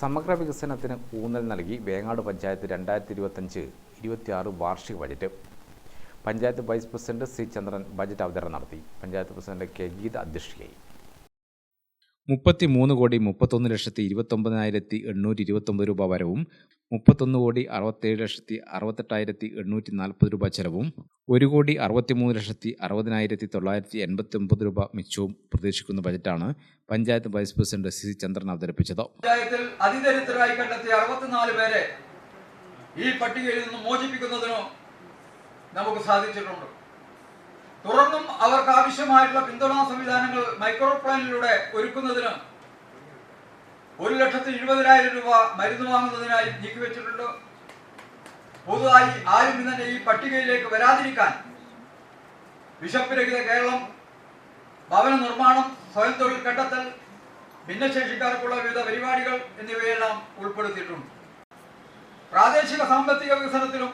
സമഗ്ര വികസനത്തിന് ഊന്നൽ നൽകി വേങ്ങാട് പഞ്ചായത്ത് രണ്ടായിരത്തി ഇരുപത്തഞ്ച് ഇരുപത്തിയാറ് വാർഷിക budget. Panchayat vice president C Chandran budget അവതരണം നടത്തി. പഞ്ചായത്ത് പ്രസിഡന്റ് കെ ഗീത അധ്യക്ഷയായി മുപ്പത്തി മൂന്ന് കോടി മുപ്പത്തൊന്ന് ലക്ഷത്തി ഇരുപത്തൊമ്പതിനായിരത്തി എണ്ണൂറ്റി ഇരുപത്തൊമ്പത് രൂപ വരവും മുപ്പത്തൊന്ന് കോടി അറുപത്തേഴ് ലക്ഷത്തി അറുപത്തെട്ടായിരത്തി എണ്ണൂറ്റി നാൽപ്പത് രൂപ ചെലവും ഒരു കോടി അറുപത്തിമൂന്ന് ലക്ഷത്തി അറുപതിനായിരത്തി തൊള്ളായിരത്തി എൺപത്തി ഒമ്പത് രൂപ മിച്ചവും പ്രതീക്ഷിക്കുന്ന ബജറ്റാണ് panchayat vice president C Chandran അവതരിപ്പിച്ചത്. പേരെ ഈ പട്ടികയിൽ നിന്ന് മോചിപ്പിക്കുന്നതിനോ നമുക്ക് സാധിച്ചിട്ടുണ്ട്. തുടർന്നും അവർക്ക് ആവശ്യമായിട്ടുള്ള പിന്തുണാ സംവിധാനങ്ങൾ മൈക്രോ പ്ലാനിലൂടെ ഒരുക്കുന്നതിന് ഒരു ലക്ഷത്തി എഴുപതിനായിരം രൂപ മരുന്ന് വാങ്ങുന്നതിനായി നീക്കിവെച്ചിട്ടുണ്ട് പൊതുവായി ആരും തന്നെ ഈ പട്ടികയിലേക്ക് വരാതിരിക്കാൻ വിശപ്പ് രഹിത കേരളം ഭവന നിർമ്മാണം സ്വയം തൊഴിൽ കണ്ടെത്തൽ ഭിന്നശേഷിക്കാർക്കുള്ള വിവിധ പരിപാടികൾ എന്നിവയെല്ലാം ഉൾപ്പെടുത്തിയിട്ടുണ്ട്. പ്രാദേശിക സാമ്പത്തിക വികസനത്തിലും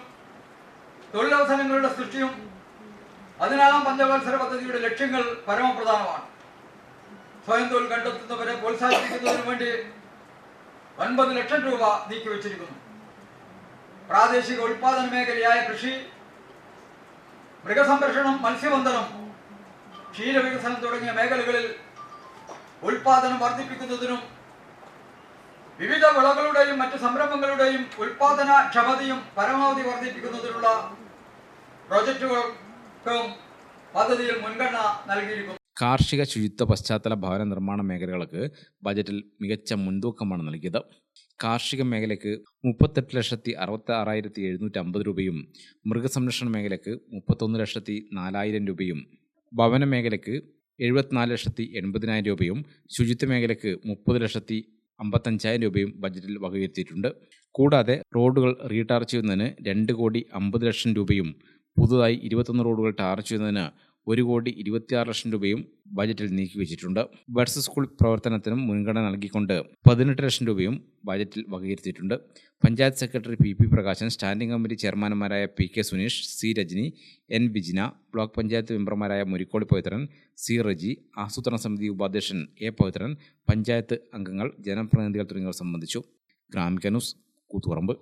തൊഴിലവസരങ്ങളുടെ സൃഷ്ടിയും പതിനാലാം പഞ്ചവത്സര പദ്ധതിയുടെ ലക്ഷ്യങ്ങൾ പരമപ്രധാനമാണ്. സ്വയം തൊഴിൽ കണ്ടെത്തുന്നവരെ പ്രോത്സാഹിപ്പിക്കുന്നതിന് വേണ്ടി ഒൻപത് ലക്ഷം രൂപ നീക്കിവെച്ചിരിക്കുന്നു. പ്രാദേശിക ഉൽപാദന മേഖലയായ കൃഷി മൃഗസംരക്ഷണം മത്സ്യബന്ധനം ക്ഷീരവികസനം തുടങ്ങിയ മേഖലകളിൽ ഉൽപാദനം വർദ്ധിപ്പിക്കുന്നതിനും വിവിധ വിളകളുടെയും മറ്റ് സംരംഭങ്ങളുടെയും ഉൽപാദന ക്ഷമതയും പരമാവധി വർദ്ധിപ്പിക്കുന്നതിനുള്ള പ്രോജക്റ്റുകൾക്കും പദ്ധതിയിൽ മുൻഗണന നൽകിയിരിക്കുന്നു. കാർഷിക ശുചിത്വ പശ്ചാത്തല ഭവന നിർമ്മാണ മേഖലകൾക്ക് ബജറ്റിൽ മികച്ച മുൻതൂക്കമാണ് നൽകിയത്. കാർഷിക മേഖലയ്ക്ക് മുപ്പത്തെട്ട് ലക്ഷത്തി അറുപത്തി ആറായിരത്തി എഴുന്നൂറ്റി അമ്പത് രൂപയും മൃഗസംരക്ഷണ മേഖലയ്ക്ക് മുപ്പത്തൊന്ന് ലക്ഷത്തി നാലായിരം രൂപയും ഭവന മേഖലയ്ക്ക് എഴുപത്തിനാല് ലക്ഷത്തി എൺപതിനായിരം രൂപയും ശുചിത്വ മേഖലയ്ക്ക് മുപ്പത് ലക്ഷത്തി അമ്പത്തഞ്ചായിരം രൂപയും ബജറ്റിൽ വകയിരുത്തിയിട്ടുണ്ട്. കൂടാതെ റോഡുകൾ റീടാർ ചെയ്യുന്നതിന് രണ്ട് കോടി അമ്പത് ലക്ഷം രൂപയും പുതുതായി ഇരുപത്തൊന്ന് റോഡുകൾ ടാർ ചെയ്യുന്നതിന് ഒരു കോടി ഇരുപത്തിയാറ് ലക്ഷം രൂപയും ബജറ്റിൽ നീക്കിവെച്ചിട്ടുണ്ട് ബഡ്സ് സ്കൂൾ പ്രവർത്തനത്തിനും മുൻഗണന നൽകിക്കൊണ്ട് പതിനെട്ട് ലക്ഷം രൂപയും ബജറ്റിൽ വകയിരുത്തിയിട്ടുണ്ട്. Panchayat secretary P P Prakashan standing committee ചെയർമാൻമാരായ P K Suneesh C Rajani N Bijina block panchayat മെമ്പർമാരായ മുരിക്കോളി പവിത്രൻ സി റജി ആസൂത്രണ സമിതി ഉപാധ്യക്ഷൻ എ പവിത്രൻ പഞ്ചായത്ത് അംഗങ്ങൾ ജനപ്രതിനിധികൾ തുടങ്ങിയവർ സംബന്ധിച്ചു. ഗ്രാമിക ന്യൂസ് കൂത്തുപറമ്പ്.